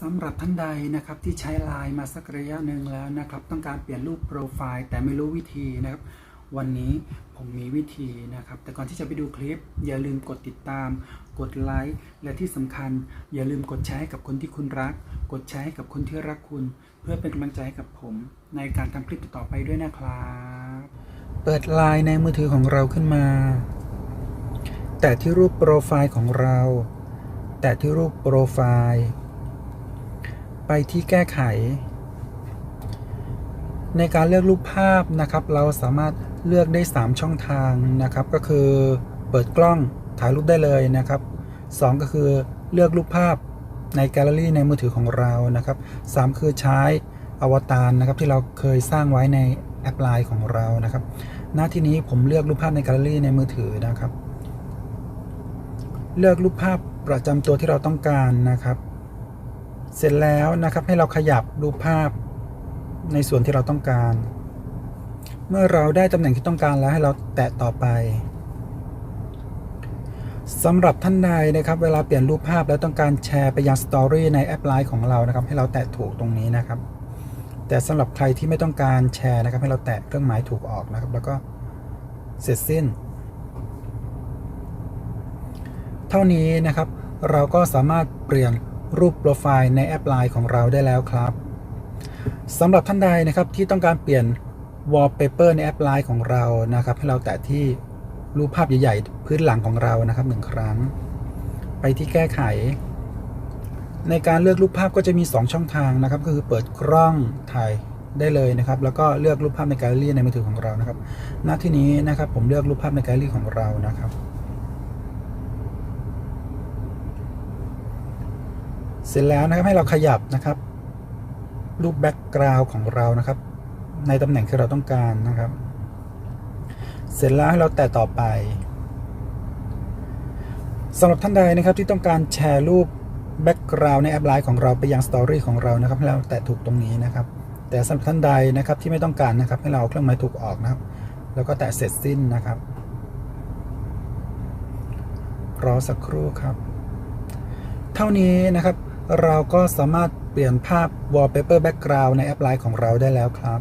สำหรับท่านใดนะครับที่ใช้ไลน์มาสักระยะหนึ่งแล้วนะครับ ต้องการเปลี่ยนรูปโปรไฟล์ แต่ไม่รู้วิธีนะครับ วันนี้ผมมีวิธีนะครับ แต่ก่อนที่จะไปดูคลิป อย่าลืมกดติดตาม กดไลค์และที่สำคัญ อย่าลืมกดแชร์ให้กับคนที่คุณรัก กดแชร์ให้กับคนที่รักคุณ เพื่อเป็นกำลังใจให้กับผม ในการทำคลิปต่อไปด้วยนะครับ เปิดไลน์ในมือถือของเราขึ้นมา แต่ที่รูปโปรไฟล์ของเรา แต่ที่รูปโปรไฟล์ ไปที่แก้ไข ในการเลือกรูปภาพนะครับ เราสามารถเลือกได้ 3 ช่องทางนะครับ ก็คือเปิดกล้องถ่ายรูปได้เลยนะครับ 2 ก็คือเลือกรูปภาพในแกลเลอรี่ในมือถือของเรานะครับ 3 คือใช้อวตารนะครับที่เราเคยสร้างไว้ในแอปไลน์ของเรานะครับ หน้าที่นี้ผมเลือกรูปภาพในแกลเลอรี่ในมือถือนะครับ เลือกรูปภาพประจำตัวที่เราต้องการนะครับ เสร็จแล้วนะครับให้เราขยับรูปภาพในส่วนที่เราต้องการ เมื่อเราได้ตำแหน่งที่ต้องการแล้วให้เราแตะต่อไปสำหรับท่านใดนะครับ เวลาเปลี่ยนรูปภาพแล้วต้องการแชร์ไปยังสตอรี่ในแอปไลน์ของเรานะครับ ให้เราแตะถูกตรงนี้นะครับ แต่สำหรับใครที่ไม่ต้องการแชร์นะครับ ให้เราแตะเครื่องหมายถูกออกนะครับ แล้วก็เสร็จสิ้น เท่านี้นะครับ เราก็สามารถเปลี่ยน รูปโปรไฟล์ในแอปไลน์ของเราได้แล้วครับสำหรับท่านใดนะครับที่ต้องการเปลี่ยน wallpaper ในแอปไลน์ของเรานะครับ ให้เราแตะที่รูปภาพใหญ่ๆ พื้นหลังของเรานะครับหนึ่งครั้ง ไปที่แก้ไข ในการเลือกรูปภาพก็จะมี 2 ช่องทางนะครับ ก็คือเปิดกล้องถ่ายได้เลยนะครับ แล้วก็เลือกรูปภาพในแกลเลอรี่ในมือถือของเรานะครับ หน้าที่นี้นะครับผมเลือกรูปภาพในแกลเลอรี่ของเรานะครับ เสร็จแล้วนะครับให้เราขยับนะครับ รูปแบ็กกราวของเรานะครับ ในตำแหน่งที่เราต้องการนะครับ เสร็จแล้วให้เราแตะต่อไปสำหรับท่านใดนะครับที่ต้องการแชร์รูปแบ็กกราวในแอปไลน์ของเราไปยังสตอรี่ของเรานะครับให้เราแตะถูกตรงนี้นะครับ แต่สำหรับท่านใดนะครับที่ไม่ต้องการนะครับให้เราเอาเครื่องหมายถูกออกนะครับ แล้วก็แตะเสร็จสิ้นนะครับรอสักครู่ครับ เท่านี้นะครับ เราก็สามารถเปลี่ยนภาพ wallpaper background ในแอปไลน์ของเราได้แล้วครับ